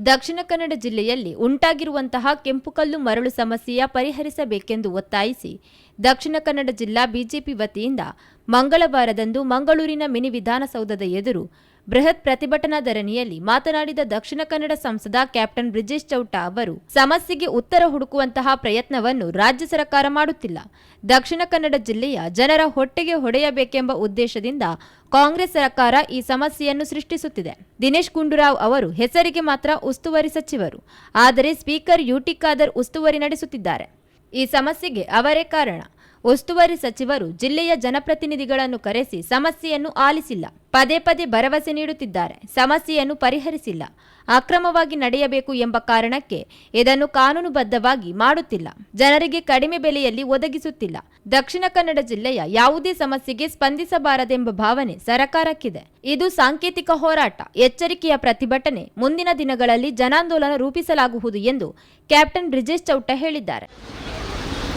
ದಕ್ಷಿಣ ಕನ್ನಡ ಜಿಲ್ಲೆಯಲ್ಲಿ ಉಂಟಾಗಿರುವಂತಹ ಕೆಂಪುಕಲ್ಲು ಮರಳು ಸಮಸ್ಯೆಯ ಪರಿಹರಿಸಬೇಕೆಂದು ಒತ್ತಾಯಿಸಿ ದಕ್ಷಿಣ ಕನ್ನಡ ಜಿಲ್ಲಾ ಬಿಜೆಪಿ ವತಿಯಿಂದ ಮಂಗಳವಾರದಂದು ಮಂಗಳೂರಿನ ಮಿನಿ ವಿಧಾನಸೌಧದ ಎದುರು ಬೃಹತ್ ಪ್ರತಿಭಟನಾ ಧರಣಿಯಲ್ಲಿ ಮಾತನಾಡಿದ ದಕ್ಷಿಣ ಕನ್ನಡ ಸಂಸದ ಕ್ಯಾಪ್ಟನ್ ಬ್ರಿಜೇಶ್ ಚೌಟ ಅವರು, ಸಮಸ್ಯೆಗೆ ಉತ್ತರ ಹುಡುಕುವಂತಹ ಪ್ರಯತ್ನವನ್ನು ರಾಜ್ಯ ಸರ್ಕಾರ ಮಾಡುತ್ತಿಲ್ಲ. ದಕ್ಷಿಣ ಕನ್ನಡ ಜಿಲ್ಲೆಯ ಜನರ ಹೊಟ್ಟೆಗೆ ಹೊಡೆಯಬೇಕೆಂಬ ಉದ್ದೇಶದಿಂದ ಕಾಂಗ್ರೆಸ್ ಸರ್ಕಾರ ಈ ಸಮಸ್ಯೆಯನ್ನು ಸೃಷ್ಟಿಸುತ್ತಿದೆ. ದಿನೇಶ್ ಗುಂಡೂರಾವ್ ಅವರು ಹೆಸರಿಗೆ ಮಾತ್ರ ಉಸ್ತುವಾರಿ ಸಚಿವರು, ಆದರೆ ಸ್ಪೀಕರ್ ಯುಟಿ ಖಾದರ್ ಉಸ್ತುವಾರಿ ನಡೆಸುತ್ತಿದ್ದಾರೆ. ಈ ಸಮಸ್ಯೆಗೆ ಅವರೇ ಕಾರಣ. ಉಸ್ತುವಾರಿ ಸಚಿವರು ಜಿಲ್ಲೆಯ ಜನಪ್ರತಿನಿಧಿಗಳನ್ನು ಕರೆಸಿ ಸಮಸ್ಯೆಯನ್ನು ಆಲಿಸಿಲ್ಲ. ಪದೇ ಪದೇ ಭರವಸೆ ನೀಡುತ್ತಿದ್ದಾರೆ. ಸಮಸ್ಯೆಯನ್ನು ಪರಿಹರಿಸಿಲ್ಲ. ಅಕ್ರಮವಾಗಿ ನಡೆಯಬೇಕು ಎಂಬ ಕಾರಣಕ್ಕೆ ಇದನ್ನು ಕಾನೂನುಬದ್ಧವಾಗಿ ಮಾಡುತ್ತಿಲ್ಲ. ಜನರಿಗೆ ಕಡಿಮೆ ಬೆಲೆಯಲ್ಲಿ ಒದಗಿಸುತ್ತಿಲ್ಲ. ದಕ್ಷಿಣ ಕನ್ನಡ ಜಿಲ್ಲೆಯ ಯಾವುದೇ ಸಮಸ್ಯೆಗೆ ಸ್ಪಂದಿಸಬಾರದೆಂಬ ಭಾವನೆ ಸರಕಾರಕ್ಕಿದೆ. ಇದು ಸಾಂಕೇತಿಕ ಹೋರಾಟ, ಎಚ್ಚರಿಕೆಯ ಪ್ರತಿಭಟನೆ. ಮುಂದಿನ ದಿನಗಳಲ್ಲಿ ಜನಾಂದೋಲನ ರೂಪಿಸಲಾಗುವುದು ಎಂದು ಕ್ಯಾಪ್ಟನ್ ಬ್ರಿಜೇಶ್ ಚೌಟ ಹೇಳಿದ್ದಾರೆ.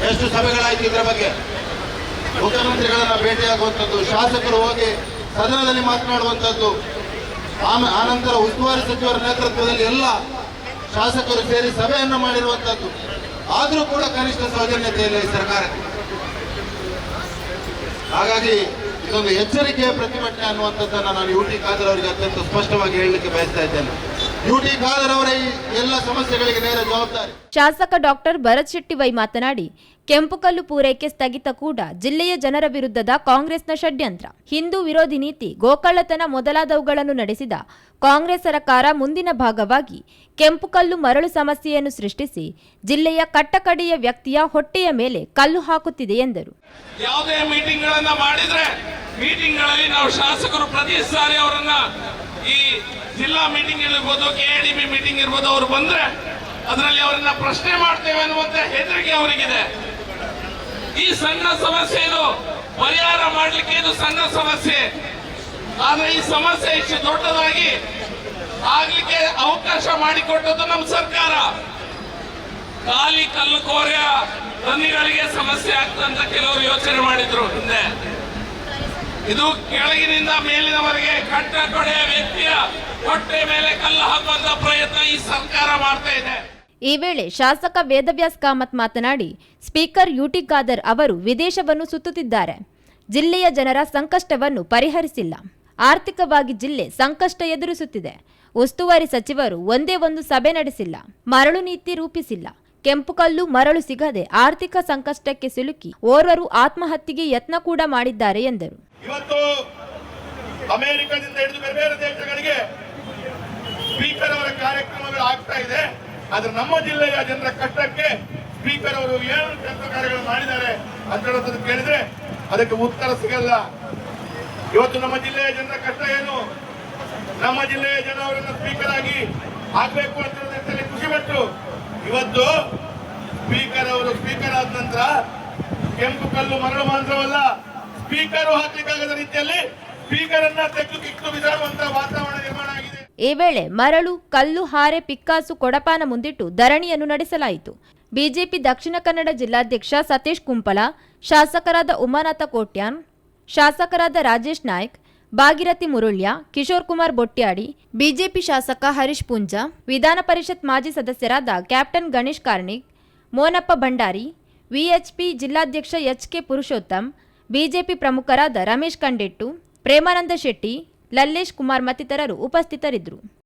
ಎಷ್ಟು ಸಭೆಗಳಾಯಿತು ಇದರ ಬಗ್ಗೆ? ಮುಖ್ಯಮಂತ್ರಿಗಳನ್ನ ಭೇಟಿಯಾಗುವಂಥದ್ದು, ಶಾಸಕರು ಹೋಗಿ ಸದನದಲ್ಲಿ ಮಾತನಾಡುವಂಥದ್ದು ಆನಂತರ ಉಸ್ತುವಾರಿ ಸಚಿವರ ನೇತೃತ್ವದಲ್ಲಿ ಎಲ್ಲ ಶಾಸಕರು ಸೇರಿ ಸಭೆಯನ್ನು ಮಾಡಿರುವಂಥದ್ದು. ಆದರೂ ಕೂಡ ಕನಿಷ್ಠ ಸೌಜನ್ಯತೆ ಇಲ್ಲ ಈ ಸರ್ಕಾರಕ್ಕೆ. ಹಾಗಾಗಿ ಇದೊಂದು ಎಚ್ಚರಿಕೆಯ ಪ್ರತಿಭಟನೆ ಅನ್ನುವಂಥದ್ದನ್ನು ನಾನು ಯು ಟಿ ಖಾದರ್ ಅವರಿಗೆ ಅತ್ಯಂತ ಸ್ಪಷ್ಟವಾಗಿ ಹೇಳಲಿಕ್ಕೆ ಬಯಸ್ತಾ ಇದ್ದೇನೆ. ಎಲ್ಲ ಸಮಸ್ಯೆಗಳಿಗೆ ನೇರ ಜವಾಬ್ದಾರಿ. ಶಾಸಕ ಡಾಕ್ಟರ್ ಭರತ್ ಶೆಟ್ಟಿ ವೈ ಮಾತನಾಡಿ ಕೆಂಪುಕಲ್ಲು ಪೂರೈಕೆ ಸ್ಥಗಿತ ಕೂಡ ಜಿಲ್ಲೆಯ ಜನರ ವಿರುದ್ಧದ ಕಾಂಗ್ರೆಸ್ನ ಷಡ್ಯಂತ್ರ. ಹಿಂದೂ ವಿರೋಧಿ ನೀತಿ ಗೋಕಳ್ಳತನ ಮೊದಲಾದವುಗಳನ್ನು ನಡೆಸಿದ ಕಾಂಗ್ರೆಸ್ ಸರ್ಕಾರ ಮುಂದಿನ ಭಾಗವಾಗಿ ಕೆಂಪುಕಲ್ಲು ಮರಳು ಸಮಸ್ಯೆಯನ್ನು ಸೃಷ್ಟಿಸಿ ಜಿಲ್ಲೆಯ ಕಟ್ಟಕಡೆಯ ವ್ಯಕ್ತಿಯ ಹೊಟ್ಟೆಯ ಮೇಲೆ ಕಲ್ಲು ಹಾಕುತ್ತಿದೆ ಎಂದರು. ಯಾವುದೇ ಮೀಟಿಂಗ್ ಗಳನ್ನ ಮಾಡಿದ್ರೆ ಮೀಟಿಂಗ್ಗಳಲ್ಲಿ ನಾವು ಶಾಸಕರು ಪ್ರತಿ ಸಾರಿ ಅವರನ್ನ. ಈ ಜಿಲ್ಲಾ ಮೀಟಿಂಗ್ ಇರ್ಬೋದು K A D B meeting ಇರ್ಬೋದು, ಅವರು ಬಂದ್ರೆ ಅದರಲ್ಲಿ ಅವರನ್ನ ಪ್ರಶ್ನೆ ಮಾಡ್ತೇವೆ ಅನ್ನುವಂತ ಹೆದರಿಕೆ ಅವರಿಗಿದೆ. ಈ ಸಣ್ಣ ಸಮಸ್ಯೆ ಇದು, ಪರಿಹಾರ ಮಾಡಲಿಕ್ಕೆ ಇದು ಸಣ್ಣ ಸಮಸ್ಯೆ. ಆದ್ರೆ ಈ ಸಮಸ್ಯೆ ಇಷ್ಟು ದೊಡ್ಡದಾಗಿ ಆಗ್ಲಿಕ್ಕೆ ಅವಕಾಶ ಮಾಡಿಕೊಟ್ಟದ್ದು ನಮ್ಮ ಸರ್ಕಾರ. ಖಾಲಿ ಕಲ್ಲು ಕೋರೆಯ ಧನಿಗಳಿಗೆ ಸಮಸ್ಯೆ ಆಗ್ತಂತ ಕೆಲವರು ಯೋಚನೆ ಮಾಡಿದ್ರು ಹಿಂದೆ. ಇದು ಕೆಳಗಿನಿಂದ ಮೇಲಿನವರೆಗೆ ಕಟ್ಟ ಕೊಡೆಯ ವ್ಯಕ್ತಿಯ ಹೊಟ್ಟೆ ಮೇಲೆ ಕಲ್ಲು ಹಾಕುವಂತ ಪ್ರಯತ್ನ ಈ ಸರ್ಕಾರ ಮಾಡ್ತಾ ಇದೆ. ಈ ವೇಳೆ ಶಾಸಕ ವೇದವ್ಯಾಸ್ ಕಾಮತ್ ಮಾತನಾಡಿ, ಸ್ಪೀಕರ್ ಯುಟಿ ಖಾದರ್ ಅವರು ವಿದೇಶವನ್ನು ಸುತ್ತುತ್ತಿದ್ದಾರೆ. ಜಿಲ್ಲೆಯ ಜನರ ಸಂಕಷ್ಟವನ್ನು ಪರಿಹರಿಸಿಲ್ಲ. ಆರ್ಥಿಕವಾಗಿ ಜಿಲ್ಲೆ ಸಂಕಷ್ಟ ಎದುರಿಸುತ್ತಿದೆ. ಉಸ್ತುವಾರಿ ಸಚಿವರು ಒಂದೇ ಒಂದು ಸಭೆ ನಡೆಸಿಲ್ಲ. ಮರಳು ನೀತಿ ರೂಪಿಸಿಲ್ಲ. ಕೆಂಪುಕಲ್ಲು ಮರಳು ಸಿಗದೆ ಆರ್ಥಿಕ ಸಂಕಷ್ಟಕ್ಕೆ ಸಿಲುಕಿ ಓರ್ವರು ಆತ್ಮಹತ್ಯೆಗೆ ಯತ್ನ ಕೂಡ ಮಾಡಿದ್ದಾರೆ ಎಂದರು. ಇವತ್ತು ಅಮೆರಿಕದಿಂದ ಹಿಡಿದು ಬೇರೆ ಬೇರೆ ದೇಶಗಳಿಗೆ ಸ್ಪೀಕರ್ ಅವರ ಕಾರ್ಯಕ್ರಮಗಳು ಆಗ್ತಾ ಇದೆ. ಆದ್ರೆ ನಮ್ಮ ಜಿಲ್ಲೆಯ ಜನರ ಕಷ್ಟಕ್ಕೆ ಸ್ಪೀಕರ್ ಅವರು ಏನು ಕೆಲಸ ಕಾರ್ಯಗಳು ಮಾಡಿದ್ದಾರೆ ಅಂತ ಹೇಳೋದನ್ನು ಕೇಳಿದ್ರೆ ಅದಕ್ಕೆ ಉತ್ತರ ಸಿಗಲ್ಲ. ಇವತ್ತು ನಮ್ಮ ಜಿಲ್ಲೆಯ ಜನರ ಕಷ್ಟ ಏನು? ನಮ್ಮ ಜಿಲ್ಲೆಯ ಜನ ಅವರನ್ನ ಸ್ಪೀಕರ್ ಆಗಿ ಆಗ್ಬೇಕು ಅಂತ ಖುಷಿ ಪಟ್ಟು ಇವತ್ತು ಸ್ಪೀಕರ್ ಅವರು ಸ್ಪೀಕರ್ ಆದ ನಂತರ ಕೆಂಪು ಕಲ್ಲು ಮರಳು ಮಾತ್ರವಲ್ಲ ಸ್ಪೀಕರ್ ಹಾಕಲಿಕ್ಕಾಗದ ರೀತಿಯಲ್ಲಿ ಸ್ಪೀಕರ್ ಅನ್ನ ತೆಗೆದು ಕಿತ್ತು ಬಿಸಾಡುವಂತ ವಾತಾವರಣ ನಿರ್ಮಾಣ ಆಗಿದೆ. ಈ ವೇಳೆ ಮರಳು, ಕಲ್ಲು, ಹಾರೆ, ಪಿಕ್ಕಾಸು, ಕೊಡಪಾನ ಮುಂದಿಟ್ಟು ಧರಣಿಯನ್ನು ನಡೆಸಲಾಯಿತು. ಬಿಜೆಪಿ ದಕ್ಷಿಣ ಕನ್ನಡ ಜಿಲ್ಲಾಧ್ಯಕ್ಷ ಸತೀಶ್ ಕುಂಪಲ, ಶಾಸಕರಾದ ಉಮಾನಾಥ ಕೋಟ್ಯಾನ್, ಶಾಸಕರಾದ ರಾಜೇಶ್ ನಾಯ್ಕ್, ಭಾಗಿರಥಿ ಮುರುಳ್ಯ, ಕಿಶೋರ್ ಕುಮಾರ್ ಬೊಟ್ಯಾಡಿ, ಬಿಜೆಪಿ ಶಾಸಕ ಹರೀಶ್ ಪುಂಜ, ವಿಧಾನ ಪರಿಷತ್ ಮಾಜಿ ಸದಸ್ಯರಾದ ಕ್ಯಾಪ್ಟನ್ ಗಣೇಶ್ ಕಾರ್ಣಿಕ್, ಮೋನಪ್ಪ ಭಂಡಾರಿ, ವಿಎಚ್ಪಿ ಜಿಲ್ಲಾಧ್ಯಕ್ಷ ಎಚ್ ಕೆ ಪುರುಷೋತ್ತಮ್ ಬಿಜೆಪಿ ಪ್ರಮುಖರಾದ ರಮೇಶ್ ಕಂಡೆಟ್ಟು ಪ್ರೇಮಾನಂದ ಶೆಟ್ಟಿ ಲಲ್ಲೇಶ್ ಕುಮಾರ್ ಮತ್ತಿತರರು ಉಪಸ್ಥಿತರಿದ್ದರು.